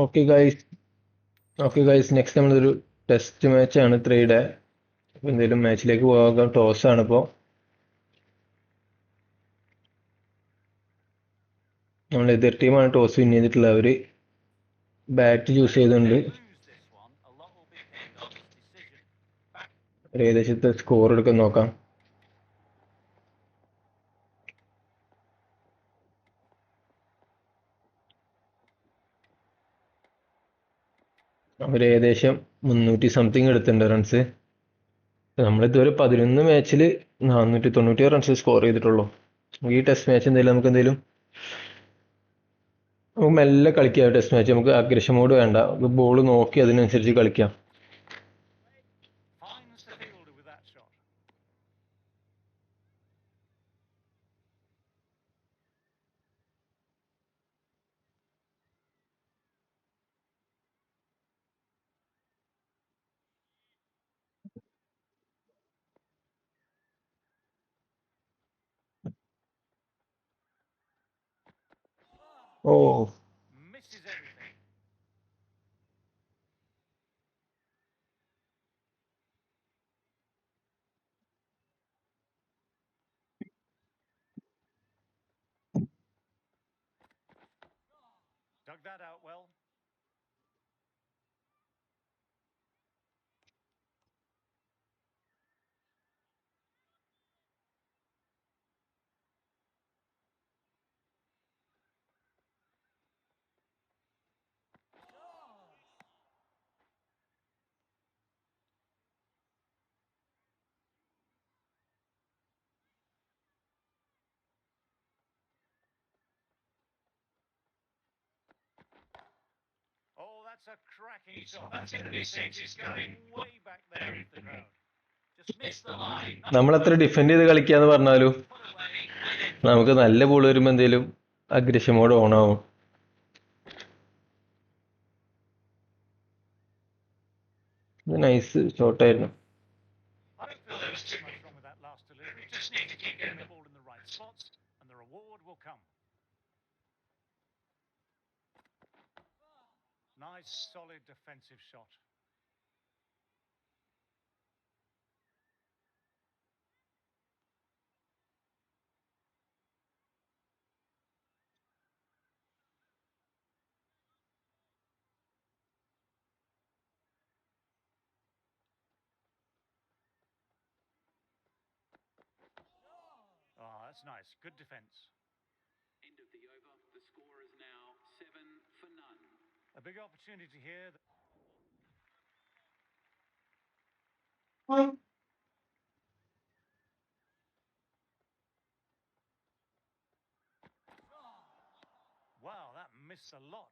Okay guys okay guys next നമ്മളൊരു test മാച്ചാണ് ത്രീയുടെ. അപ്പോൾ എന്തെങ്കിലും മാച്ചിലേക്ക് പോകാം. ആണ് ഇപ്പോൾ നമ്മൾ എതിർ ടീമാണ് ടോസ് വിൻ ചെയ്തിട്ടുള്ളത്. അവർ ബാറ്റ് ചൂസ് ചെയ്തുകൊണ്ട് ഒരു ഏകദേശത്തെ സ്കോർ എടുക്കാൻ നോക്കാം. അവർ ഏകദേശം മുന്നൂറ്റി സംതിങ് എടുത്തിട്ടുണ്ട് റൺസ് നമ്മളിതുവരെ പതിനൊന്ന് മാച്ചിൽ നാനൂറ്റി തൊണ്ണൂറ്റി റൺസ് സ്കോർ ചെയ്തിട്ടുള്ളൂ. ഈ ടെസ്റ്റ് മാച്ച് എന്തെങ്കിലും നമുക്ക് എന്തെങ്കിലും നമുക്ക് മെല്ലെ കളിക്കാം. ടെസ്റ്റ് മാച്ച് നമുക്ക് അഗ്രഷമോട് വേണ്ട. ബോൾ നോക്കി അതിനനുസരിച്ച് കളിക്കാം Finds the fielder with that shot. Oh missed the line. നമ്മൾ എത്ര ഡിഫെൻഡ് ചെയ്ത് കളിക്കാന്ന് പറഞ്ഞാലും നമുക്ക് നല്ല ബോൾ വരുമ്പോൾ എന്തേലും അഗ്രഷൻ മോഡ് ഓൺ ആവും. ഇത് നൈസ് ഷോട്ടായിരുന്നു Nice, solid defensive shot. Ah, that's nice. Good defence. End of the over. The score is now seven for none. A big opportunity here. Wow, that missed a lot.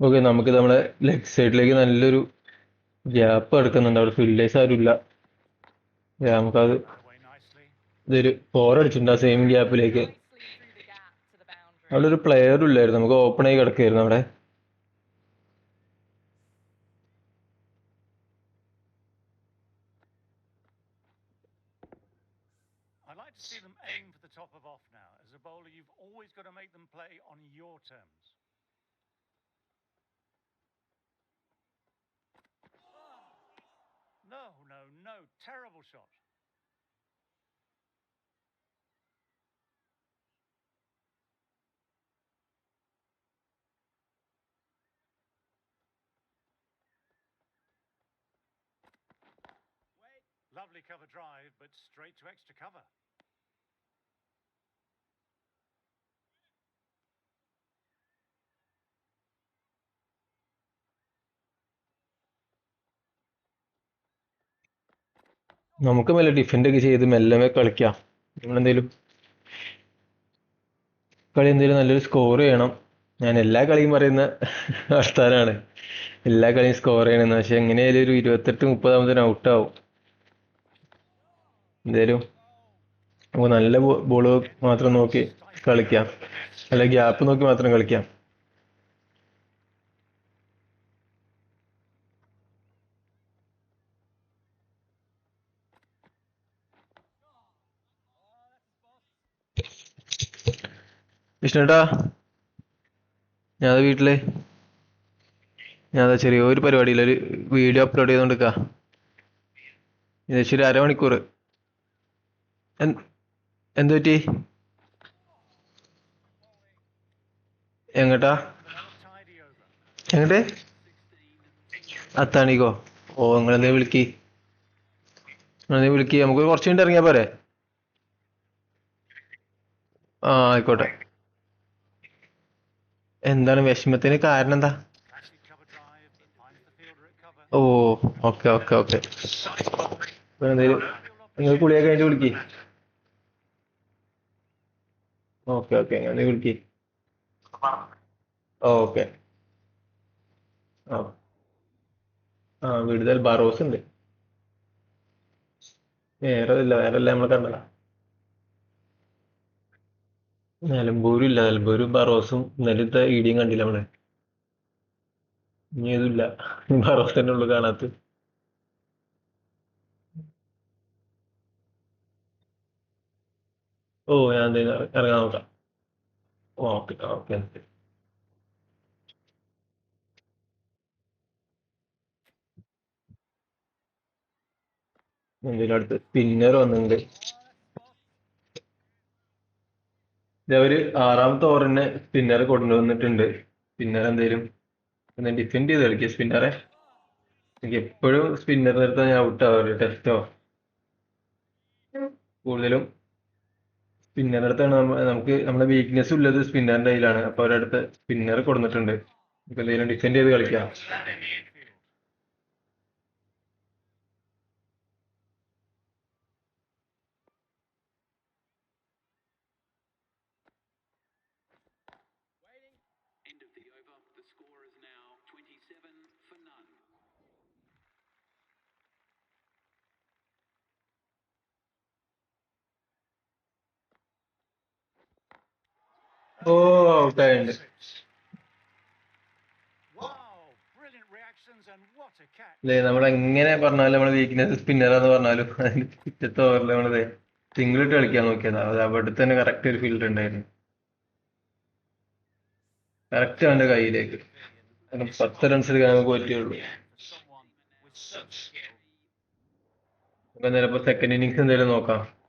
Okay നമുക്ക് നമ്മളെ leg സൈഡിലേക്ക് നല്ലൊരു gap കിടക്കുന്നുണ്ട് അവിടെ fielders ആരും ഇല്ല Yeah, നമുക്കത്. ഇതൊരു ഫോർ അടിച്ചിട്ടുണ്ട് ആ same ഗ്യാപ്പിലേക്ക് Nicely through the gap to the boundary. അവിടെ ഒരു പ്ലെയറും ഇല്ലായിരുന്നു നമുക്ക് ഓപ്പൺ ആയി കിടക്കായിരുന്നു അവിടെ I'd like to see them aim for the top of off now. As a bowler, you've always got to make them play on your terms. No, no, no. Terrible shot. Lovely cover drive, but straight to extra cover. നമുക്ക് മെല്ലെ defend ഒക്കെ ചെയ്ത് മെല്ലെ കളിക്കാം. നമ്മളെന്തേലും കളി എന്തെങ്കിലും നല്ലൊരു score ചെയ്യണം. ഞാൻ എല്ലാ കളിയും പറയുന്ന അവസ്ഥാനാണ് എല്ലാ കളിയും സ്കോർ ചെയ്യണമെന്ന് പക്ഷെ എങ്ങനെയായാലും ഒരു ഇരുപത്തെട്ട് മുപ്പതാമതിന് ഔട്ടാവും എന്തേലും നമുക്ക് നല്ല ബോൾ മാത്രം നോക്കി കളിക്കാം. നല്ല ഗ്യാപ്പ് നോക്കി മാത്രം കളിക്കാം. വിഷ്ണുട്ടാ ഞാൻ വീട്ടിൽ. ഞാൻ ചെറിയൊരു പരിപാടിയിൽ ഒരു വീഡിയോ അപ്ലോഡ് ചെയ്തോണ്ടിരിക്കാ ഏകദേശം ഒരു അരമണിക്കൂർ എന്ത് പറ്റി എങ്ങട്ടാ? എങ്ങട്ടെ? അത്താണിക്കോ. ഓ നിങ്ങളെന്തേ വിളിക്കി. നിങ്ങളെന്തേ വിളിക്കി. നമുക്ക് കുറച്ച് കഴിഞ്ഞിട്ട് ഇറങ്ങിയാ പോരെ? ആ ആയിക്കോട്ടെ. എന്താണ് വിഷമത്തിന് കാരണം എന്താ. ഓ ഓക്കെ ഓക്കെ ഓക്കെ. നിങ്ങൾ കുളിയൊക്കെ കഴിഞ്ഞിട്ട് വിളിക്ക്. ഓക്കെ ഓക്കെ അങ്ങനെ വിളിക്ക്. ഓക്കെ. ആ. ആ വിടുതൽ ബറോസ് ഉണ്ട് വേറെ ഇല്ല വേറെ ഇല്ല നമ്മൾ കണ്ടതാ. നിലമ്പൂരും ഇല്ല നിലമ്പൂരും ബറോസും ഇന്നലത്തെ ഇടിയും കണ്ടില്ല നമ്മൾ. ഇനി ഇതുമില്ല ബറോസ് തന്നെ ഉള്ളു കാണാത്ത ഓ ഞാൻ എന്തായാലും ഇറങ്ങാൻ നോക്കാം. ഓക്കെ ഓക്കെ എന്തെങ്കിലും അടുത്ത് സ്പിന്നർ വന്നിട്ടുണ്ട്. ഇതവര് ആറാമത്തെ ഓവറിന് സ്പിന്നർ കൊണ്ടുവന്നിട്ടുണ്ട് സ്പിന്നർ എന്തേലും ഒന്ന് ഡിഫെൻഡ് ചെയ്ത് കളിക്കുക സ്പിന്നറെ എനിക്ക് എപ്പോഴും സ്പിന്നർ നിർത്താൻ ഞാൻ ഔട്ട് ആവാറ് ടെസ്റ്റോ കൂടുതലും സ്പിന്നർ അടുത്താണ് നമുക്ക് നമ്മുടെ വീക്ക്നെസ് ഉള്ളത് സ്പിന്നറിന്റെ കയ്യിലാണ്. അപ്പൊ അവരടുത്ത് സ്പിന്നർ കൊടുത്തിട്ടുണ്ട് നമുക്ക് എന്തെങ്കിലും ഡിഫെൻഡ് ചെയ്ത് കളിക്കാം. എങ്ങനെ പറഞ്ഞാലും നമ്മളെ വീക്ക്നെസ് സ്പിന്നറാന്ന് പറഞ്ഞാലും അതിന്റെ പിറ്റത്തെ ഓവറിൽ നമ്മളത് സിംഗിൾ ഇട്ട് കളിക്കാൻ നോക്കിയതാ. അത് അവിടെ തന്നെ കറക്റ്റ് ഒരു ഫീൽഡ് ഉണ്ടായിരുന്നു. കറക്റ്റ് അവന്റെ കയ്യിലേക്ക്. പത്ത് റൺസ് എടുക്കാൻ നമുക്ക് പറ്റുള്ളൂ. നമുക്ക് എന്തായാലും സെക്കൻഡ് ഇന്നിങ്സ് എന്തായാലും നോക്കാം.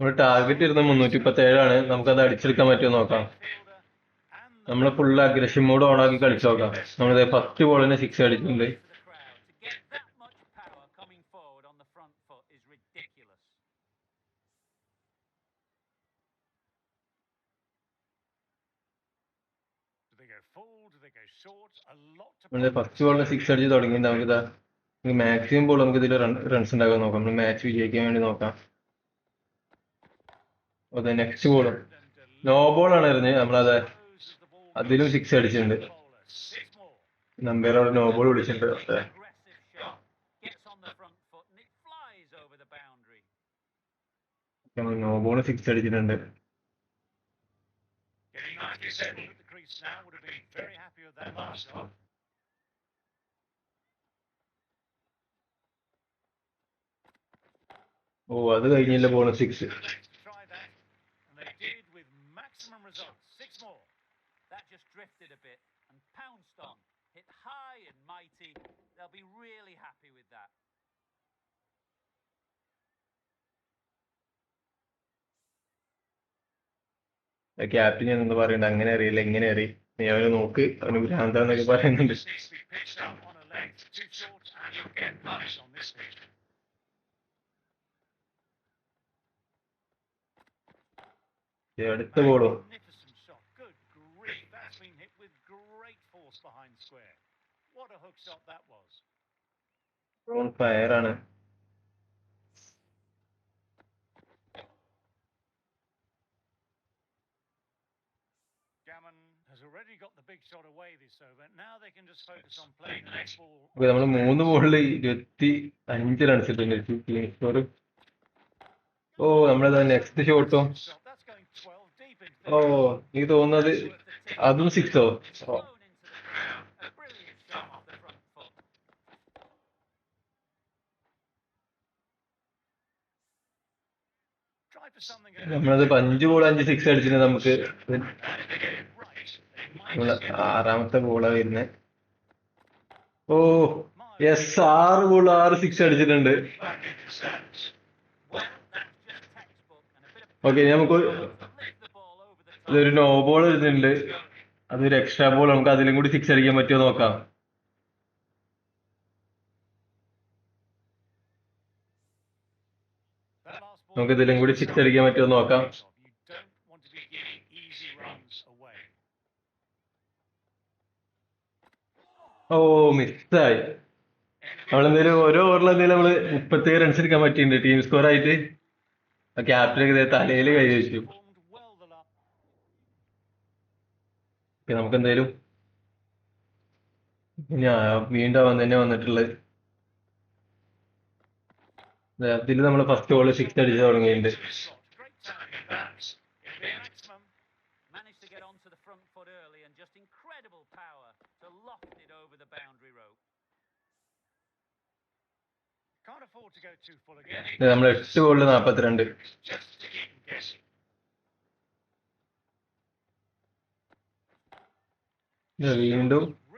നമ്മുടെ ടാർഗറ്റ് ഇരുന്ന മുന്നൂറ്റി പത്തി ഏഴാണ് നമുക്കത് അടിച്ചെടുക്കാൻ പറ്റുമോ നോക്കാം. നമ്മൾ ഫുൾ അഗ്രഷൻ മോഡ് ഓൺ ആക്കി കളിച്ചു നോക്കാം. നമ്മളിത് ഫസ്റ്റ് ബോളിന് സിക്സ് അടിച്ചിട്ടുണ്ട്. ഫസ്റ്റ് ബോളിന് സിക്സ് അടിച്ച് തുടങ്ങി നമുക്കിതാ മാക്സിമം ബോൾ നമുക്ക് ഇതിൽ റൺസ് ഉണ്ടാക്കാൻ നോക്കാം. നമ്മൾ മാച്ച് വിജയിക്കാൻ വേണ്ടി നോക്കാം. അതെ നെക്സ്റ്റ് ബോൾ നോ ബോൾ ആണ് നമ്മൾ നമ്മളത് അതിലും സിക്സ് അടിച്ചിട്ടുണ്ട്. നമ്പർ അവിടെ നോ ബോൾ വിളിച്ചിട്ടുണ്ട് നോ ഓ അത് കഴിഞ്ഞില്ല bonus six hit high and mighty. They'll be really happy with that. Captain എന്ന് പറയുന്നത് അങ്ങനെ അറിയില്ല ഇങ്ങനെ അറി നീ അവനെ നോക്ക് അവന് ഭ്രാന്താന്നൊക്കെ പറയുന്നുണ്ട് Needs to next. ഫയർ ആണ് നമ്മൾ മൂന്ന് ബോളിൽ ഇരുപത്തി അഞ്ച് റൺസ് ഇട്ടുണ്ട് ഓ നമ്മളത് നെക്സ്റ്റ് ഷോട്ടോ Shot. That's going 12 deep into ഓ എനിക്ക് തോന്നുന്നത് അതും സിക്സോ നമ്മളത് അഞ്ച് ബോൾ അഞ്ച് സിക്സ് അടിച്ചിട്ട് നമുക്ക് ആറാമത്തെ ബോളാ വരുന്നത് ഓ എസ് യെസ് ആറ് ബോൾ ആറ് സിക്സ് അടിച്ചിട്ടുണ്ട്. ഓക്കെ നമുക്ക്. ഇതൊരു നോ ബോൾ വരുന്നുണ്ട്. അതൊരു എക്സ്ട്രാ ബോൾ നമുക്ക് അതിലും കൂടി സിക്സ് അടിക്കാൻ പറ്റുമോ നോക്കാം. നമുക്ക് ഇതിലും കൂടി സിക്സ് പറ്റുമോ നോക്കാം. ഓ മിസ്സായി. നമ്മളെന്തേലും ഓരോ ഓവറിൽ എന്തെങ്കിലും നമ്മൾ മുപ്പത്തേഴ് റൺസ് എടുക്കാൻ പറ്റിയിട്ടുണ്ട്. ടീം സ്കോർ ആയിട്ട്. ആ ക്യാപ്റ്റനൊക്കെ തലയിൽ കൈ വെച്ചു. നമുക്ക് എന്തായാലും ഞാൻ വീണ്ടും അവൻ തന്നെ വന്നിട്ടുള്ളത്. അതിൽ നമ്മൾ ഫസ്റ്റ് ബോൾ സിക്സ് അടിച്ച് തുടങ്ങിയിട്ടുണ്ട് നമ്മൾ എട്ട് that. നാപ്പത്തിരണ്ട് managed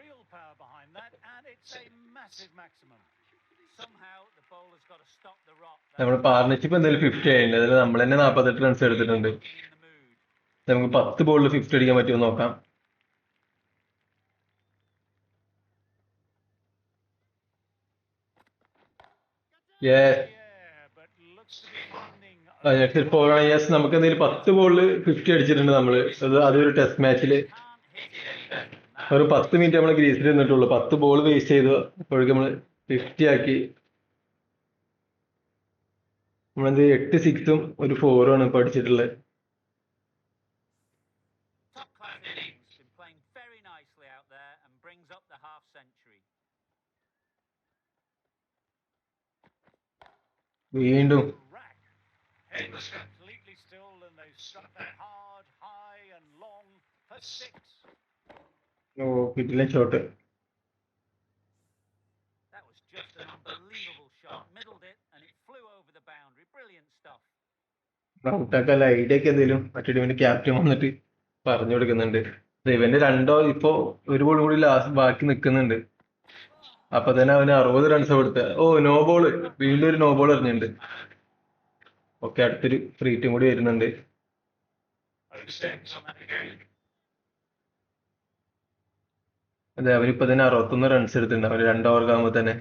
നമ്മുടെ പാർട്ണർഷിപ്പ് എന്തായാലും ഫിഫ്റ്റി ആയിട്ടുണ്ട്. അതിൽ നമ്മൾ തന്നെ നാൽപ്പത്തെട്ട് റൺസ് എടുത്തിട്ടുണ്ട്. നമുക്ക് പത്ത് ബോളിൽ ഫിഫ്റ്റി അടിക്കാൻ പറ്റുമോ നോക്കാം. യെസ് നമുക്ക് എന്തെങ്കിലും പത്ത് ബോളിൽ ഫിഫ്റ്റി അടിച്ചിട്ടുണ്ട് നമ്മൾ. അത് അതൊരു ടെസ്റ്റ് it. ഒരു പത്ത് മിനിറ്റ് നമ്മൾ ഗ്രീസിൽ നിന്നിട്ടുള്ളൂ. പത്ത് ബോൾ വേസ്റ്റ് ചെയ്തു. അപ്പോഴേക്കും നമ്മൾ ഫിഫ്റ്റി ആക്കി. നമ്മളെന്ത് എട്ട് സിക്സും ഒരു ഫോറും ആണ് ഇപ്പൊ അടിച്ചിട്ടുള്ളത് Top class innings, been ഔട്ടാക്കല്ല ഒക്കെ എന്തെങ്കിലും മറ്റേ ടീമിന്റെ ക്യാപ്റ്റൻ വന്നിട്ട് പറഞ്ഞു കൊടുക്കുന്നുണ്ട്. ഇവന്റെ രണ്ടോ ഇപ്പോ ഒരു ബോൾ കൂടി ലാസ്റ്റ് ബാക്കി നിൽക്കുന്നുണ്ട് അപ്പൊ തന്നെ അവന് അറുപത് റൺസ് കൊടുത്ത. ഓ നോ ബോൾ വീണ്ടും ഒരു നോ ബോൾ എറിഞ്ഞിട്ടുണ്ട്. ഓക്കെ അടുത്തൊരു ഫ്രീ ഫ്രീറ്റും കൂടി വരുന്നുണ്ട്. അതെ അവനിപ്പോ തന്നെ അറുപത്തൊന്ന് റൺസ് എടുത്തിട്ടുണ്ട്. അവർ രണ്ട് ഓവർക്കാകുമ്പോ തന്നെ.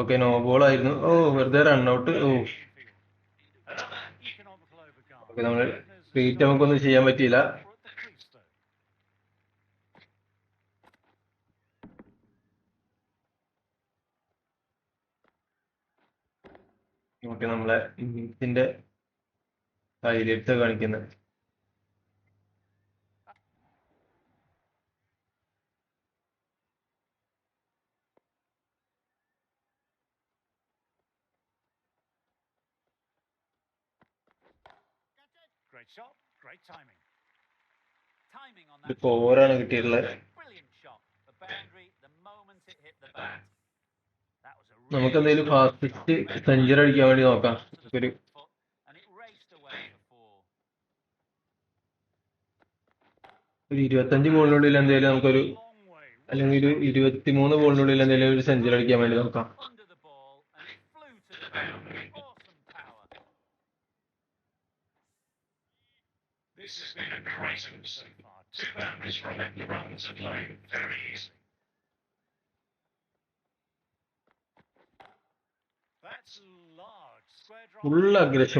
ഓക്കെ നോ ബോൾ ആയിരുന്നു. ഓ വെറുതെ റൺഔട്ട് ഓ. നമ്മൾ ഫ്രീറ്റ് നമുക്കൊന്നും ചെയ്യാൻ പറ്റിയില്ല. നമ്മളെ ഇന്നിംഗ്സിന്റെ ഹൈലൈറ്റ്സ് കാണിക്കുന്നത് That was a നമുക്ക് എന്തെങ്കിലും ഫാസ്റ്റ് സെഞ്ചുറി അടിക്കാൻ വേണ്ടി നോക്കാം. ഒരു. ഒരു ഇരുപത്തഞ്ച് ബോളിനുള്ളിൽ എന്തെങ്കിലും നമുക്കൊരു അല്ലെങ്കിൽ ഒരു ഇരുപത്തിമൂന്ന് ബോളിനുള്ളിൽ എന്തെങ്കിലും ഒരു സെഞ്ചുറി അടിക്കാൻ വേണ്ടി നോക്കാം.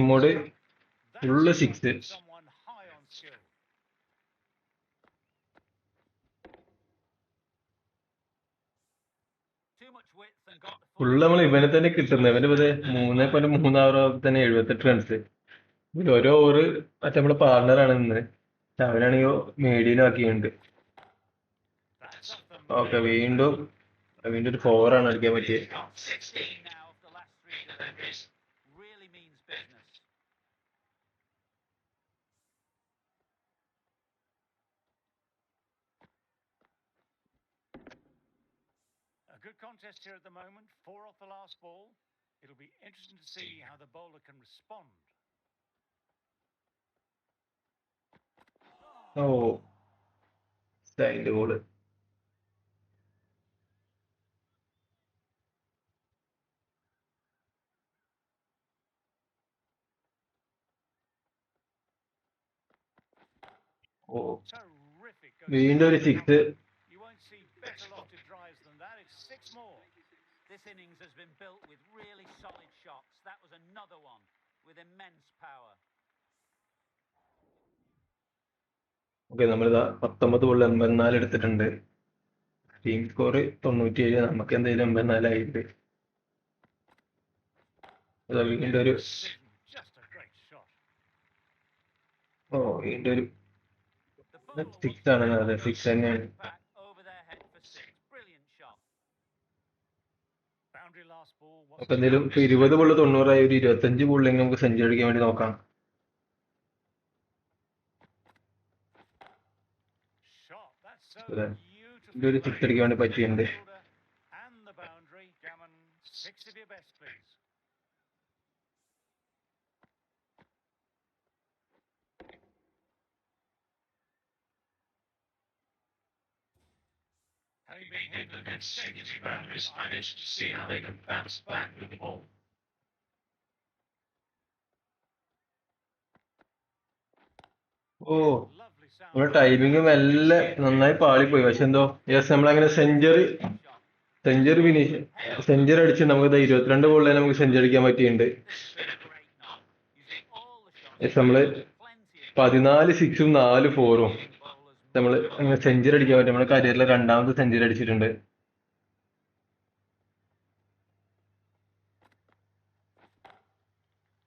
Mode That's full got six. to be Someone high on skill. Too much width and got the full നമ്മൾ ഇവനെ തന്നെ കിട്ടുന്നത് ഇവന്റെ പതേ മൂന്നേ പോയിന്റ് മൂന്ന് ഓവർ തന്നെ എഴുപത്തെട്ട് റൺസ് ഇതിൽ ഓരോ ഓവർ മറ്റേ നമ്മുടെ പാർട്ണറാണ് ഇന്ന് അവനാണെങ്കിൽ മീഡിയനും ആക്കിയിട്ടുണ്ട് That's off the ഓക്കെ വീണ്ടും വീണ്ടും ഒരു ഫോറാണ് അടിക്കാൻ പറ്റിയത് got 16. now of the last three deliveries really means business. A good contest here at the moment. Four off the last ball. It'll be interesting to see how the bowler can respond. Lofted drives than that. It's six more. This innings has been built with really solid shots. That was another one with immense power. Okay നമ്മളിതാ പത്തൊമ്പത് ബോളിൽ എൺപത്തിനാല് എടുത്തിട്ടുണ്ട്. Team score തൊണ്ണൂറ്റിയേഴ് നമുക്ക് എന്തെങ്കിലും എൺപത്തിനാലായിട്ട് ഇതാ വീണ്ടും ഒരു ഓ വീണ്ടും ഒരു സിക്സ് ആണ്. അതെ സിക്സ് തന്നെയാണ്. അപ്പൊ എന്തെങ്കിലും ഇരുപത് ബോൾ തൊണ്ണൂറായി ഒരു ഇരുപത്തഞ്ച് ബോളിലെങ്കിൽ നമുക്ക് സെഞ്ചുറി അടിക്കാൻ വേണ്ടി നോക്കാം. ഇതൊരു സിക്സ് played. അടിക്കാൻ വേണ്ടി പറ്റിയിട്ടുണ്ട് Fielder And the boundary. Gammon, six of your best, please. Having been hit with consecutive boundaries, I'm interested to see how they can bounce back with the ball. Oh Lovely sound. നമ്മുടെ timing മെല്ലെ നന്നായി പാളിപ്പോയി പക്ഷെ എന്തോ yes നമ്മളങ്ങനെ century century finish century അടിച്ച് നമുക്ക് ഇരുപത്തിരണ്ട് ബോളിൽ നമുക്ക് സെഞ്ചുറി അടിക്കാൻ പറ്റിയിട്ടുണ്ട് യെസ്. നമ്മൾ പതിനാല് സിക്സും നാല് ഫോറും. നമ്മൾ അങ്ങനെ സെഞ്ചുറി അടിക്കാൻ പറ്റും നമ്മുടെ കരിയറിലെ രണ്ടാമത്തെ സെഞ്ചുറി അടിച്ചിട്ടുണ്ട്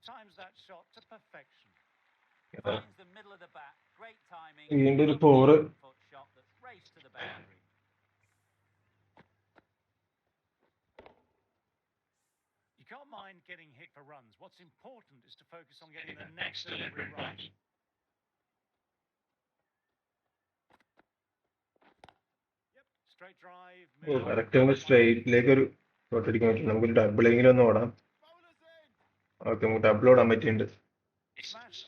Times that shot to perfection. Finds the middle of the bat. Great timing. വീണ്ടും ഒരു Lovely four. foot shot that's raced to the boundary. You can't mind getting hit for runs. What's important is to focus on getting the next delivery right. Yep, straight drive. Oh middle. Correct നമുക്ക് സ്ട്രൈറ്റിലേക്ക് ഒരു shot അടിക്കാൻ പറ്റും നമുക്ക് ഡബിളെങ്കിലും ഒന്ന് ഓടാം okay നമുക്ക് double ഓടാൻ പറ്റിയിട്ടുണ്ട് Smash